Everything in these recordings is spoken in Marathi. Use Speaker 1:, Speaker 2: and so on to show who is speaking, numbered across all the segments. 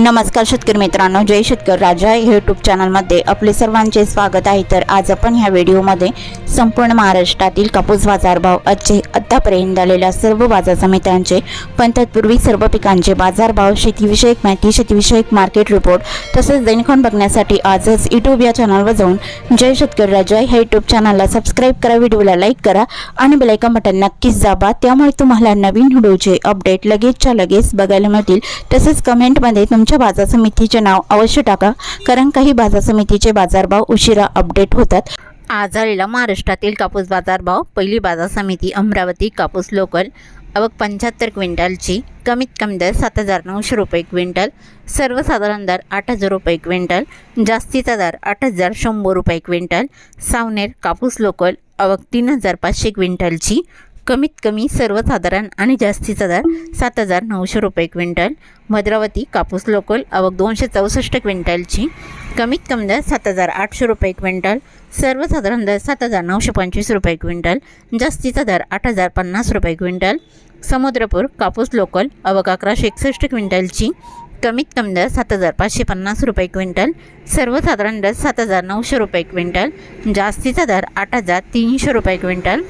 Speaker 1: नमस्कार शेतकरी मित्रांनो जय शेतकरी राजा यूट्यूब चॅनलमध्ये आपले सर्वांचे स्वागत आहे. तर आज आपण ह्या व्हिडिओमध्ये संपूर्ण महाराष्ट्रातील कापूस बाजारभाव आजचे आत्तापर्यंत झालेल्या सर्व बाजार समित्यांचे पण तत्पूर्वी सर्व पिकांचे बाजारभाव शेतीविषयक माहिती शेतीविषयक मार्केट रिपोर्ट तसेच दैनिकन बघण्यासाठी आजच यूट्यूब या चॅनलवर जाऊन जय शेतकरी राजा ह्या यूट्यूब चॅनलला सबस्क्राईब करा व्हिडिओला लाईक करा आणि बेलायकन बटन नक्कीच दाबा. त्यामुळे तुम्हाला नवीन व्हिडिओचे अपडेट लगेचच्या लगेच बघायला मिळतील. तसेच कमेंटमध्ये तुमच्या बाजार समितीचे नाव अवश्य टाका कारण काही बाजार समितीचे बाजारभाव उशिरा अपडेट होतात. आज झालेला महाराष्ट्रातील कापूस बाजारभाव पहिली बाजार समिती अमरावती कापूस लोकल आवक पंच्याहत्तर क्विंटलची कमीत कमी दर सात हजार नऊशे रुपये क्विंटल सर्वसाधारण दर आठ हजार रुपये क्विंटल जास्तीचा दर आठ हजार शंभर रुपये क्विंटल सावनेर कापूस लोकल आवक तीन हजार पाचशे क्विंटलची कमीत कमी सर्वसाधारण आणि जास्तीचा दर सात हजार नऊशे रुपये क्विंटल. भद्रावती कापूस लोकल आवक दोनशे चौसष्ट क्विंटलची. कमीत कमी दर सात हजार आठशे रुपये क्विंटल. सर्वसाधारण दर सात हजार नऊशे पंचवीस रुपये क्विंटल. जास्तीचा दर आठ हजार पन्नास रुपये क्विंटल. समुद्रपूर कापूस लोकल आवक अकराशे एकसष्ट क्विंटलची. कमीत कमी दर सात हजार पाचशे पन्नास रुपये क्विंटल. सर्वसाधारण दर सात हजार नऊशे रुपये क्विंटल. जास्तीचा दर आठ हजार तीनशे रुपये क्विंटल.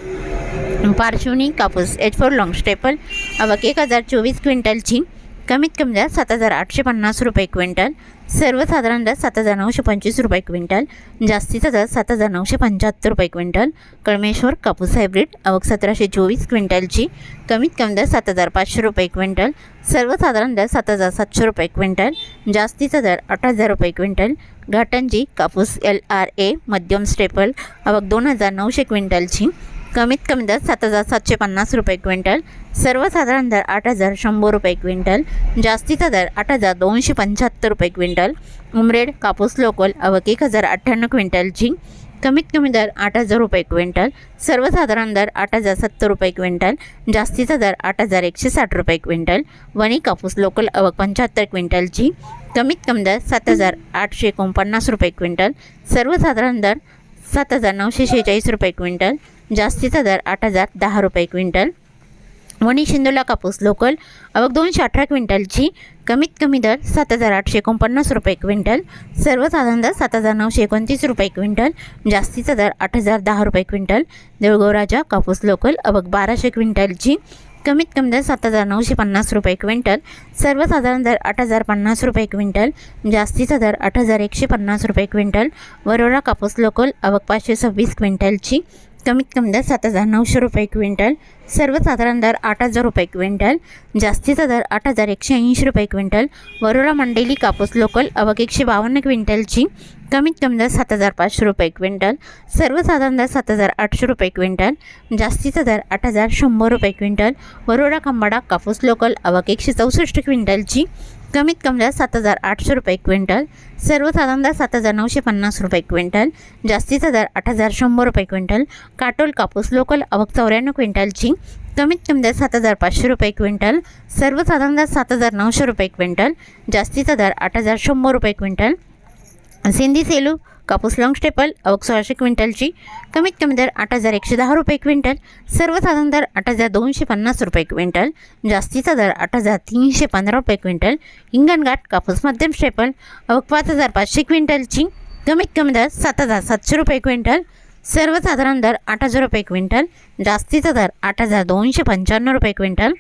Speaker 1: पार्श्वनी कापूस एच फोर लॉंग स्टेपल आवक एक हजार चोवीस क्विंटलची कमीत कमी दर सात हजार आठशे पन्नास रुपये क्विंटल सर्वसाधारण दर सात हजार नऊशे पंचवीस रुपये क्विंटल जास्तीचा दर सात हजार नऊशे पंच्याहत्तर रुपये क्विंटल कळमेश्वर कापूस हायब्रिड आवक सतराशे चोवीस क्विंटलची कमीत कमी दर सात हजार पाचशे रुपये क्विंटल सर्वसाधारण दर सात हजार सातशे रुपये क्विंटल जास्तीचा दर आठ हजार रुपये क्विंटल घाटंजी कापूस एल आर ए मध्यम स्टेपल आवक दोन हजार नऊशे क्विंटलची कमीत कमी दर सात हजार सातशे पन्नास रुपये क्विंटल. सर्वसाधारण दर आठ हजार शंभर रुपये क्विंटल. जास्तीचा दर आठ हजार दोनशे पंच्याहत्तर रुपये क्विंटल. उमरेड कापूस लोकल अवक एक हजार अठ्ठ्याण्णव क्विंटल. क्विंटलची कमीत कमी दर आठ हजार रुपये क्विंटल. सर्वसाधारण दर आठ हजार सत्तर रुपये क्विंटल. जास्तीचा दर आठ हजार एकशे साठ रुपये क्विंटल. वणी कापूस लोकल अवक पंच्याहत्तर क्विंटलची कमीत कमी दर सात हजार आठशे एकोणपन्नास रुपये क्विंटल. सर्वसाधारण दर सात हजार नऊशे शेहेचाळीस रुपये क्विंटल. जास्तीचा दर आठ हजार दहा रुपये क्विंटल. वणी शिंदोला कापूस लोकल. अवघ दोनशे अठरा क्विंटलची. कमीत कमी दर सात हजार आठशे एकोणपन्नास रुपये क्विंटल. सर्वसाधारण दर सात हजार नऊशे एकोणतीस रुपये क्विंटल. जास्तीचा दर आठ हजार दहा रुपये क्विंटल. देऊळगोराजा कापूस लोकल. अवघ बाराशे क्विंटलची. कमीत कमी दर सात हजार नऊशे पन्नास रुपये क्विंटल. सर्वसाधारण दर आठ हजार पन्नास रुपये क्विंटल. जास्तीचा दर आठ हजार एकशे पन्नास रुपये क्विंटल. वरोरा कापूस लोकल. अवक पाचशे सव्वीस क्विंटलची. कमीत कमी दर सात हजार नऊशे रुपये क्विंटल सर्वसाधारण दर आठ हजार रुपये क्विंटल जास्तीचा दर आठ हजार एकशे ऐंशी रुपये क्विंटल वरोरा मंडेली कापूस लोकल आवक एकशे बावन्न क्विंटलची कमीत कमी दर सात हजार पाचशे रुपये क्विंटल सर्वसाधारण दर सात हजार आठशे रुपये क्विंटल जास्तीचा दर आठ हजार शंभर रुपये क्विंटल वरोरा खंबाडा कापूस लोकल आवक एकशे चौसष्ट क्विंटलची कमीत कमी दर सात हजार आठशे रुपये क्विंटल सर्वसाधारण दर सात हजार नऊशे पन्नास रुपये क्विंटल जास्तीचा दर आठ हजार शंभर रुपये क्विंटल काटोल कापूस लोकल आवक चौऱ्याण्णव क्विंटलची कमीत कमी दर सात हजार पाचशे रुपये क्विंटल सर्वसाधारण दर सात हजार नऊशे रुपये क्विंटल जास्तीचा दर आठ हजार शंभर रुपये क्विंटल सिंधी सेलू कापूस लॉंग स्टेपल अवक सोळाशे क्विंटलची कमीत कमी दर आठ हजार एकशे दहा रुपये क्विंटल सर्वसाधारण दर आठ हजार दोनशे पन्नास रुपये क्विंटल जास्तीचा दर आठ हजार तीनशे पंधरा रुपये क्विंटल हिंगणघाट कापूस मध्यम स्टेपल अवक पाच हजार पाचशे क्विंटलची कमीत कमी दर सात हजार सातशे रुपये क्विंटल सर्वसाधारण दर आठ हजार रुपये क्विंटल जास्तीचा दर आठ हजार दोनशे पंच्याण्णव रुपये क्विंटल.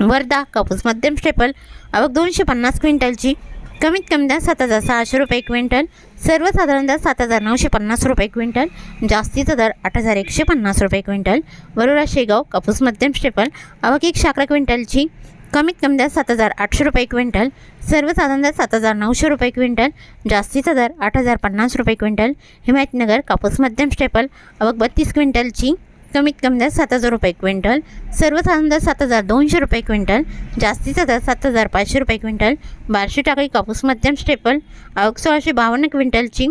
Speaker 1: वर्धा कापूस मध्यम स्टेपल आवक दोनशे पन्नास क्विंटलची कमीत कमी दर सात हजार सहाशे रुपये क्विंटल. सर्वसाधारण दर सात हजार नऊशे पन्नास रुपये क्विंटल. जास्तीचा दर आठ हजार एकशे पन्नास रुपये क्विंटल. वरुरा शेगाव कापूस मध्यम स्टेपल आवक एकशे अकरा क्विंटलची. कमीत कमी दर सात हजार आठशे रुपये क्विंटल. सर्वसाधारण दर सात हजार नऊशे रुपये क्विंटल. जास्तीचा दर आठ हजार पन्नास रुपये क्विंटल. हिमायतनगर कापूस मध्यम स्टेपल अवक बत्तीस क्विंटलची. कमीत कमी दर सात हजार रुपये क्विंटल सर्वसाधारण दर सात हजार दोनशे रुपये क्विंटल जास्तीचा दर सात हजार पाचशे रुपये क्विंटल बारशे टाकळी कापूस मध्यम स्टेपल आवक सोळाशे बावन्न क्विंटलची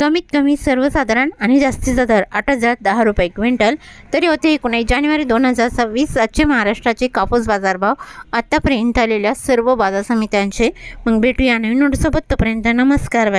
Speaker 1: कमीत कमी सर्वसाधारण आणि जास्तीचा दर आठ हजार दहा रुपये क्विंटल. तरी होते एकोणीस जानेवारी दोन हजार सव्वीस आजचे महाराष्ट्राचे कापूस बाजारभाव आत्तापर्यंत आलेल्या सर्व बाजार समित्यांचे. मग भेटूया नवीन नोटसोबत तोपर्यंत नमस्कार बाय